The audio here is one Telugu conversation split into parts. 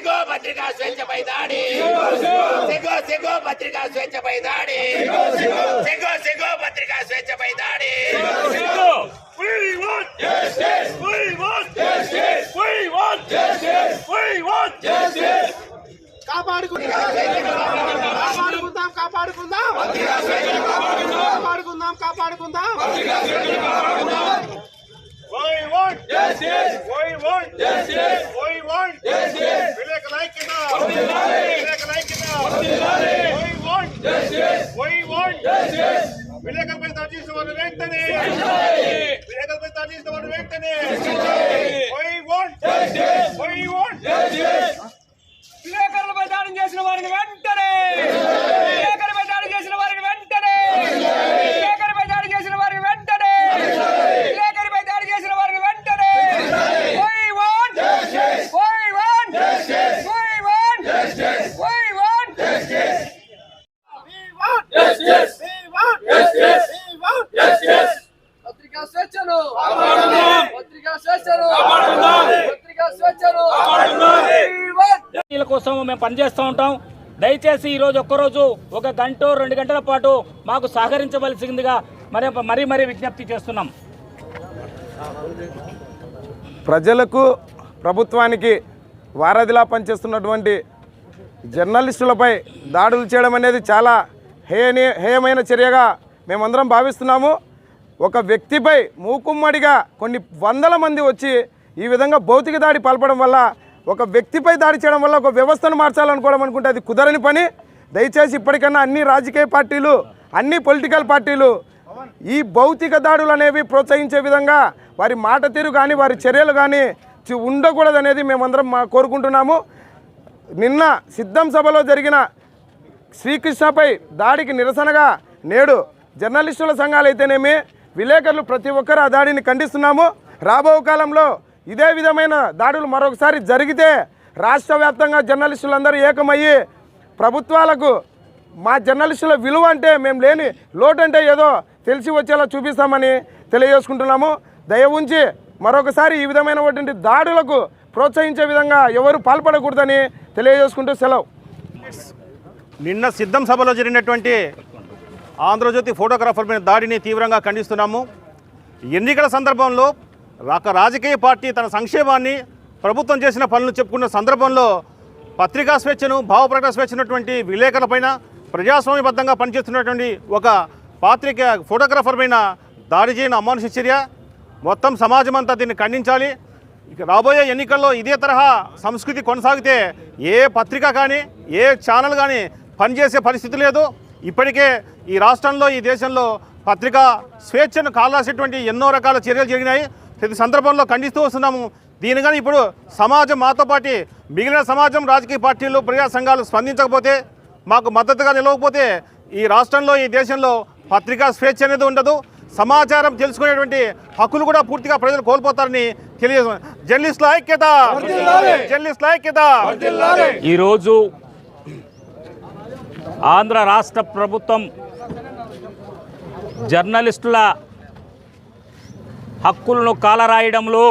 సిగో పత్రికా స్వేచ్ఛపై దాడి సిగో సిగో పత్రికా స్వేచ్ఛపై దాడి సిగో సిగో పత్రికా స్వేచ్ఛపై దాడి We want justice. We want justice. We want justice. We want justice. కాపాడుకుందాం కాపాడుకుందాం కాపాడుకుందాం కాపాడుకుందాం We విలేకరులపై దాడి చేసిన వారు వెంటనే విలేకరులపై దాడి చేసిన వారు వెంటనే. విలేకరులపై దాడి చేసిన వారిని వెంటనే విలేకరులపై దాడి చేసిన వారిని వెంటనే విలేకరులపై దాడి చేసిన వారిని వెంటనే విలేకరులపై దాడి చేసిన వారిని వెంటనే We want justice. We want justice. We want justice. We want justice. పత్రికా స్వేచ్ఛను పత్రికా స్వేచ్ఛను పత్రికా స్వేచ్ఛను We want మేము మేము పనిచేస్తూ ఉంటాం. దయచేసి ఈరోజు ఒక్కరోజు ఒక గంట రెండు గంటల పాటు మాకు సహకరించవలసిందిగా మరి మరీ మరీ విజ్ఞప్తి చేస్తున్నాం. ప్రజలకు ప్రభుత్వానికి వారధిలా పనిచేస్తున్నటువంటి జర్నలిస్టులపై దాడులు చేయడం అనేది చాలా హేయని హేయమైన చర్యగా మేమందరం భావిస్తున్నాము. ఒక వ్యక్తిపై మూకుమ్మడిగా కొన్ని వందల మంది వచ్చి ఈ విధంగా భౌతిక దాడి పాల్పడం వల్ల ఒక వ్యక్తిపై దాడి చేయడం వల్ల ఒక వ్యవస్థను మార్చాలనుకోవడం అనుకుంటే అది కుదరని పని. దయచేసి ఇప్పటికన్నా అన్ని రాజకీయ పార్టీలు అన్ని పొలిటికల్ పార్టీలు ఈ భౌతిక దాడులు అనేవి ప్రోత్సహించే విధంగా వారి మాట తీరు కానీ వారి చర్యలు కానీ చి- ఉండకూడదనేది మేమందరం మా కోరుకుంటున్నాము. నిన్న సిద్ధం సభలో జరిగిన శ్రీకృష్ణపై దాడికి నిరసనగా నేడు జర్నలిస్టుల సంఘాలు అయితేనేమి విలేకరులు ప్రతి ఒక్కరు ఆ దాడిని ఖండిస్తున్నాము. రాబో కాలంలో ఇదే విధమైన దాడులు మరొకసారి జరిగితే రాష్ట్ర వ్యాప్తంగా జర్నలిస్టులందరూ ఏకమయ్యి ప్రభుత్వాలకు మా జర్నలిస్టుల విలువ అంటే మేము లేని లోటు అంటే ఏదో తెలిసి వచ్చేలా చూపిస్తామని తెలియజేసుకుంటున్నాము. దయ ఉంచి మరొకసారి ఈ విధమైనటువంటి దాడులకు ప్రోత్సహించే విధంగా ఎవరు పాల్పడకూడదని తెలియజేసుకుంటూ సెలవు. నిన్న సిద్ధం సభలో జరిగినటువంటి ఆంధ్రజ్యోతి ఫోటోగ్రాఫర్ మీద దాడిని తీవ్రంగా ఖండిస్తున్నాము. ఎన్నికల సందర్భంలో ఒక రాజకీయ పార్టీ తన సంక్షేమాన్ని ప్రభుత్వం చేసిన పనులు చెప్పుకున్న సందర్భంలో పత్రికా స్వేచ్ఛను భావప్రకటన స్వేచ్ఛనటువంటి విలేకరులపైన ప్రజాస్వామ్యబద్ధంగా పనిచేస్తున్నటువంటి ఒక పాత్రిక ఫోటోగ్రాఫర్ పైన దాడి చేయని అమానుష చర్య. మొత్తం సమాజం అంతా దీన్ని ఖండించాలి. ఇక రాబోయే ఎన్నికల్లో ఇదే తరహా సంస్కృతి కొనసాగితే ఏ పత్రిక కానీ ఏ ఛానల్ కానీ పనిచేసే పరిస్థితి లేదు. ఇప్పటికే ఈ రాష్ట్రంలో ఈ దేశంలో పత్రికా స్వేచ్ఛను కాలాసేటువంటి ఎన్నో రకాల చర్యలు జరిగినాయి. ప్రతి సందర్భంలో ఖండిస్తూ వస్తున్నాము. దీని కానీ ఇప్పుడు సమాజం మాతో పాటు మిగిలిన సమాజం రాజకీయ పార్టీలు ప్రజా సంఘాలు స్పందించకపోతే మాకు మద్దతుగా నిలవకపోతే ఈ రాష్ట్రంలో ఈ దేశంలో పత్రికా స్వేచ్ఛ అనేది ఉండదు. సమాచారం తెలుసుకునేటువంటి హక్కులు కూడా పూర్తిగా ప్రజలు కోల్పోతారని తెలియజేస్తున్నారు జర్నలిస్టుల ఐక్యత! జర్నలిస్టుల ఐక్యత! ఈరోజు ఆంధ్ర రాష్ట్ర ప్రభుత్వం జర్నలిస్టుల హక్కులను కాలరాయడంలో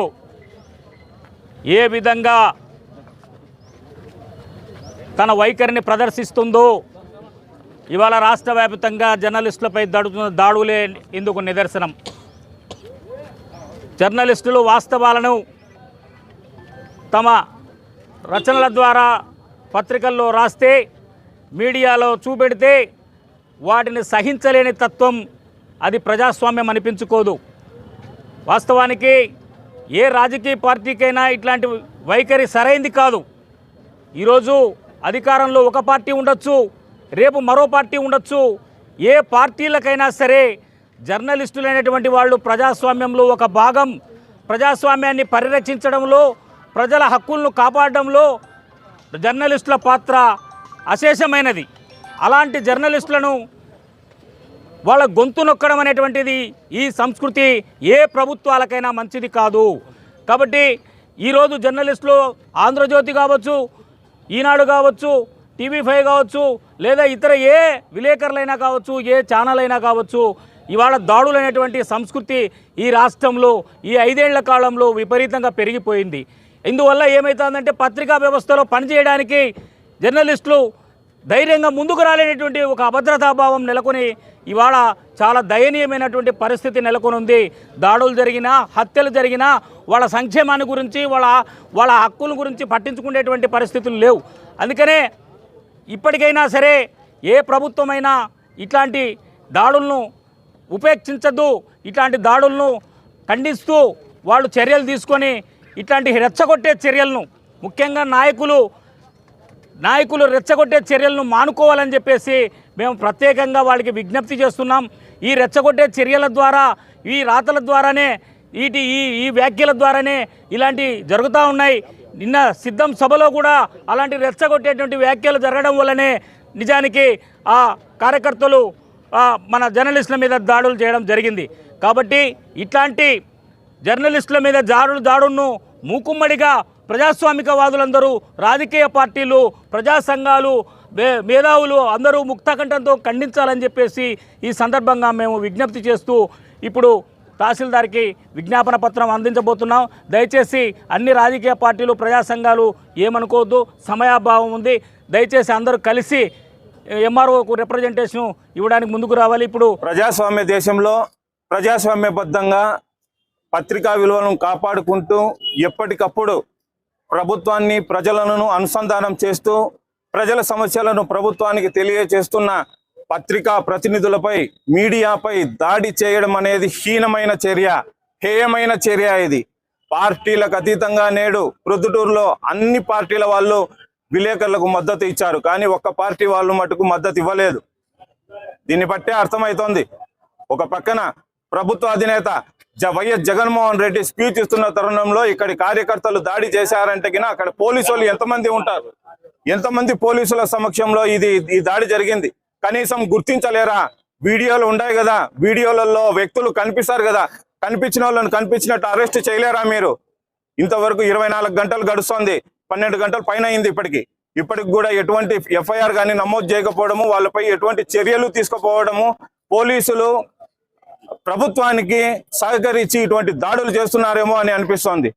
ఏ విధంగా తన వైఖరిని ప్రదర్శిస్తుందో ఇవాళ రాష్ట్ర వ్యాప్తంగా జర్నలిస్టులపై దడుతున్న దాడులే ఇందుకు నిదర్శనం. జర్నలిస్టులు వాస్తవాలను తమ రచనల ద్వారా పత్రికల్లో రాస్తే మీడియాలో చూపెడితే వాటిని సహించలేని తత్వం అది ప్రజాస్వామ్యం అనిపించుకోదు. వాస్తవానికి ఏ రాజకీయ పార్టీకైనా ఇట్లాంటి వైఖరి సరైంది కాదు. ఈరోజు అధికారంలో ఒక పార్టీ ఉండొచ్చు రేపు మరో పార్టీ ఉండొచ్చు. ఏ పార్టీలకైనా సరే జర్నలిస్టులైనటువంటి వాళ్ళు ప్రజాస్వామ్యంలో ఒక భాగం. ప్రజాస్వామ్యాన్ని పరిరక్షించడంలో ప్రజల హక్కులను కాపాడడంలో జర్నలిస్టుల పాత్ర అశేషమైనది. అలాంటి జర్నలిస్టులను వాళ్ళ గొంతు నొక్కడం అనేటువంటిది ఈ సంస్కృతి ఏ ప్రభుత్వాలకైనా మంచిది కాదు. కాబట్టి ఈరోజు జర్నలిస్టులు ఆంధ్రజ్యోతి కావచ్చు ఈనాడు కావచ్చు టీవీ ఫైవ్ కావచ్చు లేదా ఇతర ఏ విలేకరులైనా కావచ్చు ఏ ఛానల్ అయినా కావచ్చు ఇవాళ దాడులైనటువంటి సంస్కృతి ఈ రాష్ట్రంలో ఈ ఐదేళ్ళ కాలంలో విపరీతంగా పెరిగిపోయింది. ఇందువల్ల ఏమవుతుందంటే పత్రికా వ్యవస్థలో పనిచేయడానికి జర్నలిస్టులు ధైర్యంగా ముందుకు రాలేనటువంటి ఒక అభద్రతాభావం నెలకొని ఇవాళ చాలా దయనీయమైనటువంటి పరిస్థితి నెలకొని ఉంది దాడులు జరిగినా హత్యలు జరిగినా వాళ్ళ సంక్షేమాన్ని గురించి వాళ్ళ వాళ్ళ హక్కుల గురించి పట్టించుకునేటువంటి పరిస్థితులు లేవు. అందుకనే ఇప్పటికైనా సరే ఏ ప్రభుత్వమైనా ఇట్లాంటి దాడులను ఉపేక్షించద్దు ఇట్లాంటి దాడులను ఖండిస్తూ వాళ్ళు చర్యలు తీసుకొని ఇట్లాంటి రెచ్చగొట్టే చర్యలను ముఖ్యంగా నాయకులు నాయకులు రెచ్చగొట్టే చర్యలను మానుకోవాలని చెప్పేసి మేము ప్రత్యేకంగా వాళ్ళకి విజ్ఞప్తి చేస్తున్నాం. ఈ రెచ్చగొట్టే చర్యల ద్వారా ఈ రాతల ద్వారానే వీటి ఈ ఈ వ్యాఖ్యల ద్వారానే ఇలాంటి జరుగుతూ ఉన్నాయి. నిన్న సిద్ధం సభలో కూడా అలాంటి రెచ్చగొట్టేటువంటి వ్యాఖ్యలు జరగడం వల్లనే నిజానికి ఆ కార్యకర్తలు మన జర్నలిస్టుల మీద దాడులు చేయడం జరిగింది. కాబట్టి ఇట్లాంటి జర్నలిస్టుల మీద దాడులు దాడులను మూకుమ్మడిగా ప్రజాస్వామికవాదులందరూ రాజకీయ పార్టీలు ప్రజా సంఘాలు మే- మేధావులు అందరూ ముక్తకంఠంతో ఖండించాలని చెప్పేసి ఈ సందర్భంగా మేము విజ్ఞప్తి చేస్తూ ఇప్పుడు తహసీల్దార్కి విజ్ఞాపన పత్రం అందించబోతున్నాం. దయచేసి అన్ని రాజకీయ పార్టీలు ప్రజా సంఘాలు ఏమనుకోవద్దు. సమయాభావం ఉంది. దయచేసి అందరూ కలిసి ఎంఆర్ఓకు రిప్రజెంటేషన్ ఇవ్వడానికి ముందుకు రావాలి. ఇప్పుడు ప్రజాస్వామ్య దేశంలో ప్రజాస్వామ్యబద్ధంగా పత్రికా విలువలను కాపాడుకుంటూ ఎప్పటికప్పుడు ప్రభుత్వాన్ని ప్రజలను అనుసంధానం చేస్తూ ప్రజల సమస్యలను ప్రభుత్వానికి తెలియజేస్తున్న పత్రికా ప్రతినిధులపై మీడియాపై దాడి చేయడం అనేది హీనమైన చర్య హేయమైన చర్య ఇది. పార్టీలకు అతీతంగా నేడు ప్రొద్దుటూరులో అన్ని పార్టీల వాళ్ళు విలేకరులకు మద్దతు ఇచ్చారు కానీ ఒక్క పార్టీ వాళ్ళు మటుకు మద్దతు ఇవ్వలేదు. దీన్ని బట్టే అర్థమవుతోంది ఒక పక్కన ప్రభుత్వ అధినేత వైఎస్ జగన్మోహన్ రెడ్డి స్పీచ్ ఇస్తున్న తరుణంలో ఇక్కడి కార్యకర్తలు దాడి చేశారంటే గిన అక్కడ పోలీసు వాళ్ళు ఎంతమంది ఉంటారు? ఎంతమంది పోలీసుల సమక్షంలో ఇది ఈ దాడి జరిగింది? కనీసం గుర్తించలేరా? వీడియోలు ఉన్నాయి కదా? వీడియోలలో వ్యక్తులు కనిపిస్తారు కదా? కనిపించిన వాళ్ళని కనిపించినట్టు అరెస్ట్ చేయలేరా మీరు? ఇంతవరకు ఇరవై నాలుగు గంటలు గడుస్తోంది. పన్నెండు గంటల పైన అయింది ఇప్పటికి. ఇప్పటికి కూడా ఎటువంటి ఎఫ్ఐఆర్ కానీ నమోదు చేయకపోవడము వాళ్ళపై ఎటువంటి చర్యలు తీసుకుపోవడము పోలీసులు ప్రభుత్వానికి సహకరించి ఇటువంటి దాడులు చేస్తున్నారేమో అని అనిపిస్తోంది.